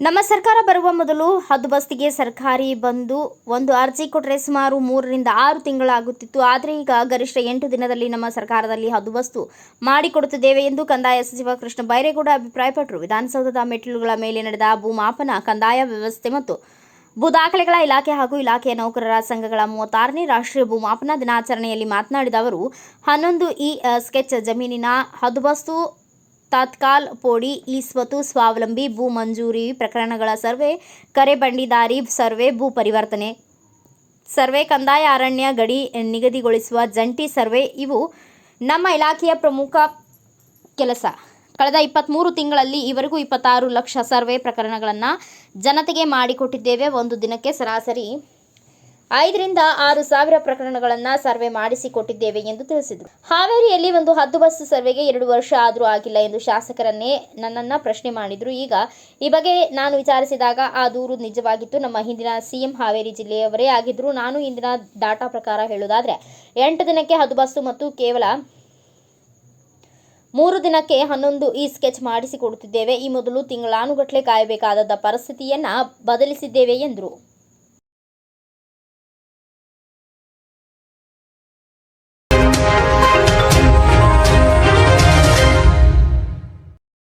ನಮ್ಮ ಸರ್ಕಾರ ಬರುವ ಮೊದಲು ಹದ್ದುಬಸ್ತಿಗೆ ಸರ್ಕಾರಿ ಬಂದು ಒಂದು ಅರ್ಜಿ ಕೊಟ್ಟರೆ ಸುಮಾರು ಮೂರರಿಂದ ಆರು ತಿಂಗಳಾಗುತ್ತಿತ್ತು. ಆದರೆ ಈಗ ಗರಿಷ್ಠ ಎಂಟು ದಿನದಲ್ಲಿ ನಮ್ಮ ಸರ್ಕಾರದಲ್ಲಿ ಹದ್ದುಬಸ್ತು ಮಾಡಿಕೊಡುತ್ತಿದ್ದೇವೆ ಎಂದು ಕಂದಾಯ ಸಚಿವ ಕೃಷ್ಣ ಬೈರೇಗೌಡ ಅಭಿಪ್ರಾಯಪಟ್ಟರು. ವಿಧಾನಸೌಧದ ಮೆಟ್ಟಿಲುಗಳ ಮೇಲೆ ನಡೆದ ಭೂಮಾಪನ, ಕಂದಾಯ ವ್ಯವಸ್ಥೆ ಮತ್ತು ಭೂ ದಾಖಲೆಗಳ ಇಲಾಖೆ ಹಾಗೂ ಇಲಾಖೆಯ ನೌಕರರ ಸಂಘಗಳ ಮೂವತ್ತಾರನೇ ರಾಷ್ಟ್ರೀಯ ಭೂಮಾಪನ ದಿನಾಚರಣೆಯಲ್ಲಿ ಮಾತನಾಡಿದ ಅವರು, ಹನ್ನೊಂದು ಇ ಸ್ಕೆಚ್ ಜಮೀನಿನ ಹದ್ದುಬಸ್ತು ತಾತ್ಕಾಲ್ ಪೋಡಿ ಈ ಸ್ವತು ಸ್ವಾವಲಂಬಿ ಭೂ ಮಂಜೂರಿ ಪ್ರಕರಣಗಳ ಸರ್ವೆ ಕರೆ ಬಂಡಿದಾರಿ ಸರ್ವೆ, ಭೂ ಪರಿವರ್ತನೆ. ಸರ್ವೆ ಕಂದಾಯ, ಅರಣ್ಯ, ಗಡಿ ನಿಗದಿಗೊಳಿಸುವ ಜಂಟಿ ಸರ್ವೆ ಇವು ನಮ್ಮ ಇಲಾಖೆಯ ಪ್ರಮುಖ ಕೆಲಸ. ಕಳೆದ ಇಪ್ಪತ್ತ್ಮೂರು ತಿಂಗಳಲ್ಲಿ ಈವರೆಗೂ ಇಪ್ಪತ್ತಾರು ಲಕ್ಷ ಸರ್ವೆ ಪ್ರಕರಣಗಳನ್ನು ಜನತೆಗೆ ಮಾಡಿಕೊಟ್ಟಿದ್ದೇವೆ. ಒಂದು ದಿನಕ್ಕೆ ಸರಾಸರಿ ಐದರಿಂದ ಆರು ಸಾವಿರ ಪ್ರಕರಣಗಳನ್ನು ಸರ್ವೆ ಮಾಡಿಸಿಕೊಟ್ಟಿದ್ದೇವೆ ಎಂದು ತಿಳಿಸಿದರು. ಹಾವೇರಿಯಲ್ಲಿ ಒಂದು ಹದ್ದು ಬಸ್ ಸರ್ವೆಗೆ ಎರಡು ವರ್ಷ ಆದರೂ ಆಗಿಲ್ಲ ಎಂದು ಶಾಸಕರನ್ನೇ ನನ್ನನ್ನು ಪ್ರಶ್ನೆ ಮಾಡಿದರು. ಈಗ ಈ ಬಗ್ಗೆ ನಾನು ವಿಚಾರಿಸಿದಾಗ ಆ ದೂರು ನಿಜವಾಗಿತ್ತು. ನಮ್ಮ ಹಿಂದಿನ ಸಿಎಂ ಹಾವೇರಿ ಜಿಲ್ಲೆಯವರೇ ಆಗಿದ್ದರು ನಾನು ಇಂದಿನ ಡಾಟಾ ಪ್ರಕಾರ ಹೇಳುವುದಾದರೆ, ಎಂಟು ದಿನಕ್ಕೆ ಹದ್ದು ಬಸ್ಸು ಮತ್ತು ಕೇವಲ ಮೂರು ದಿನಕ್ಕೆ ಹನ್ನೊಂದು ಈ ಸ್ಕೆಚ್ ಮಾಡಿಸಿಕೊಡುತ್ತಿದ್ದೇವೆ. ಈ ಮೊದಲು ತಿಂಗಳಾನುಗಟ್ಟಲೆ ಕಾಯಬೇಕಾದ ಪರಿಸ್ಥಿತಿಯನ್ನು ಬದಲಿಸಿದ್ದೇವೆ ಎಂದರು.